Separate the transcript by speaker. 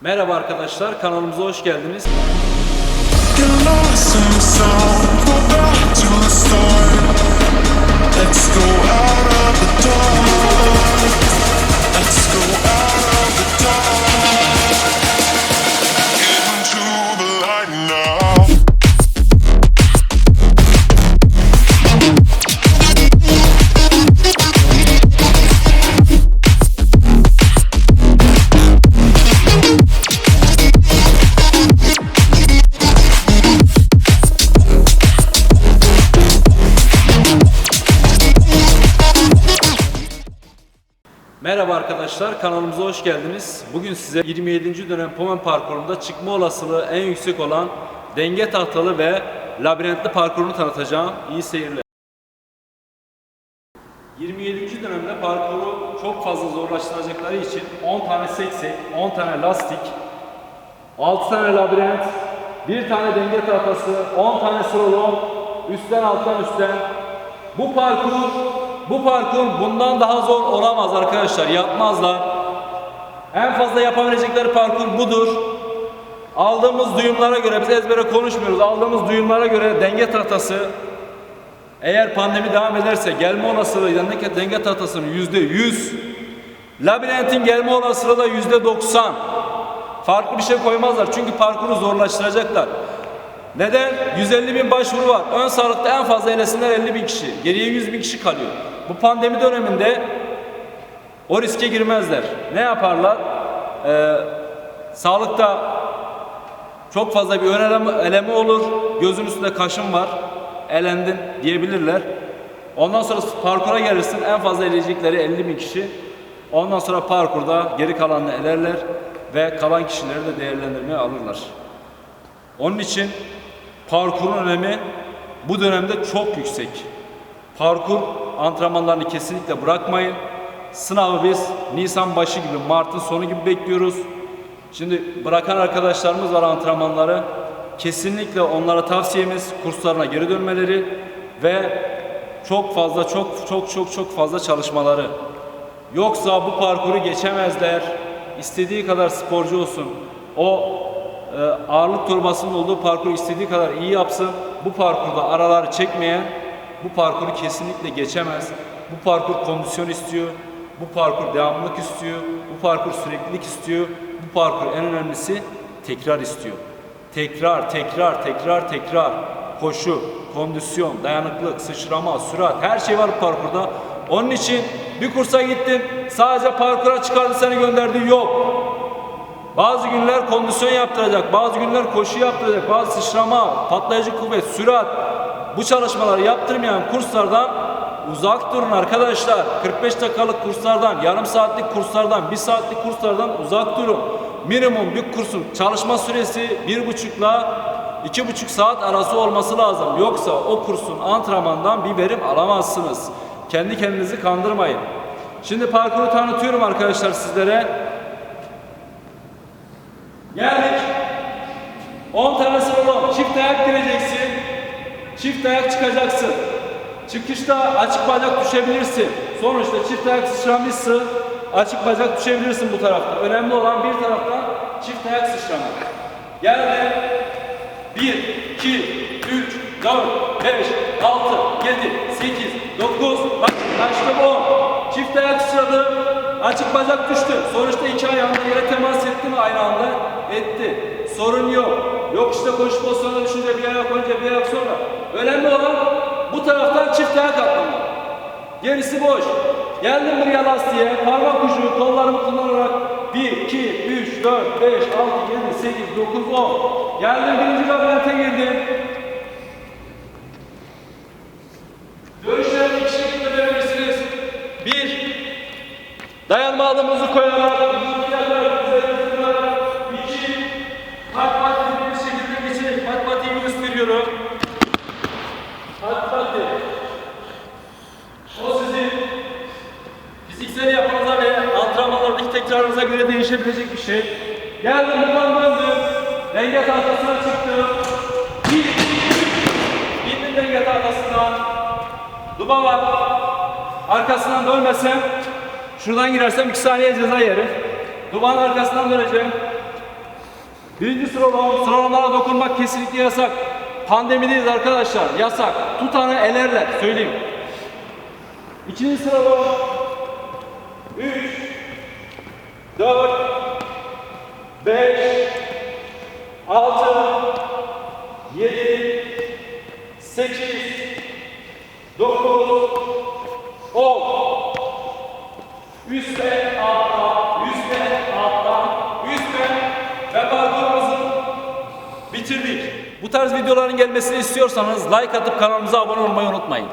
Speaker 1: Merhaba arkadaşlar, kanalımıza hoş geldiniz.
Speaker 2: Let's go out of the dark.
Speaker 1: Arkadaşlar, kanalımıza hoş geldiniz. Bugün size 27. dönem Pomen parkurunda çıkma olasılığı en yüksek olan denge tahtalı ve labirentli parkurunu tanıtacağım. İyi seyirler. 27. dönemde parkuru çok fazla zorlaştıracakları için 10 tane seksek, 10 tane lastik, 6 tane labirent, 1 tane denge tahtası, 10 tane slalom, üstten alttan üstten. Bu parkur, bu parkur bundan daha zor olamaz arkadaşlar. Yapmazlar. En fazla yapabilecekleri parkur budur. Aldığımız duyumlara göre, biz ezbere konuşmuyoruz. Aldığımız duyumlara göre denge tahtası eğer pandemi devam ederse gelme olasılığı denge, denge tahtasının yüzde yüz, labirentin gelme olasılığı da yüzde doksan. Farklı bir şey koymazlar çünkü parkuru zorlaştıracaklar. Neden? 150 bin başvuru var. Ön sağlıkta en fazla elesinler 50 bin kişi. Geriye 100 bin kişi kalıyor. Bu pandemi döneminde o riske girmezler. Ne yaparlar? Ee, sağlıkta çok fazla bir ön olur. Gözün üstünde kaşın var. Elendin diyebilirler. Ondan sonra parkura gelirsin. En fazla eleyecekleri 50 bin kişi. Ondan sonra parkurda geri kalanını elerler ve kalan kişileri de değerlendirmeye alırlar. Onun için parkurun önemi bu dönemde çok yüksek. Parkur antrenmanlarını kesinlikle bırakmayın. Sınavı biz Nisan başı gibi, Mart'ın sonu gibi bekliyoruz. Şimdi bırakan arkadaşlarımız var antrenmanları. Kesinlikle onlara tavsiyemiz kurslarına geri dönmeleri ve çok fazla çok çok çok çok fazla çalışmaları. Yoksa bu parkuru geçemezler. İstediği kadar sporcu olsun. O e, ağırlık torbasının olduğu parkuru istediği kadar iyi yapsın. Bu parkurda araları çekmeyen bu parkuru kesinlikle geçemez. Bu parkur kondisyon istiyor. Bu parkur devamlılık istiyor. Bu parkur süreklilik istiyor. Bu parkur en önemlisi tekrar istiyor. Tekrar, tekrar, tekrar, tekrar. Koşu, kondisyon, dayanıklılık, sıçrama, sürat her şey var bu parkurda. Onun için bir kursa gittin sadece parkura çıkardı seni gönderdiği yok. Bazı günler kondisyon yaptıracak, bazı günler koşu yaptıracak, bazı sıçrama, patlayıcı kuvvet, sürat. Bu çalışmaları yaptırmayan kurslardan uzak durun arkadaşlar. 45 dakikalık kurslardan, yarım saatlik kurslardan, bir saatlik kurslardan uzak durun. Minimum bir kursun çalışma süresi bir buçukla iki buçuk saat arası olması lazım. Yoksa o kursun antrenmandan bir verim alamazsınız. Kendi kendinizi kandırmayın. Şimdi parkuru tanıtıyorum arkadaşlar sizlere. Geldik. 10 tane slalom. Çift ayak gireceksin. Çift ayak çıkacaksın. Çıkışta açık bacak düşebilirsin. Sonuçta çift ayak sıçramışsın. Açık bacak düşebilirsin bu tarafta. Önemli olan bir taraftan çift ayak sıçrama. Geldi. 1, 2, 3, 4, 5, 6, 7, 8, 9, bak başta 10. Çift ayak sıçradı. Açık bacak düştü. Sonuçta iki ayağında yere temas etti mi aynı anda? Etti. Sorun yok. Yok işte koşu pozisyonuna düşünce bir ayak önce bir ayak sonra. Önemli olan bu taraftan çift ayak atlamak. Gerisi boş. Geldim buraya lastiğe, parmak ucu, kollarımı kullanarak 1, 2, 3, 4, 5, 6, 7, 8, 9, 10. Geldim birinci labirente girdim. Dönüşlerimi iki şekilde dönebilirsiniz. Bir, dayanma adımınızı koyarak, göre değişebilecek bir şey. Geldim buradan döndüm. Denge tahtasına çıktım. Üç. Bindim denge tahtasına. Duba var. Arkasından dönmesem, şuradan girersem iki saniye ceza yerim. Dubanın arkasından döneceğim. Birinci sıralama, sıralamalara dokunmak kesinlikle yasak. Pandemideyiz arkadaşlar, yasak. Tutanı elerler, söyleyeyim. İkinci sıralama, 3, 4, 5, 6, 7, 8, 9, 10. Üstte, altta, üstte, altta, üstte ve parkurumuzu bitirdik. Bu tarz videoların gelmesini istiyorsanız like atıp kanalımıza abone olmayı unutmayın.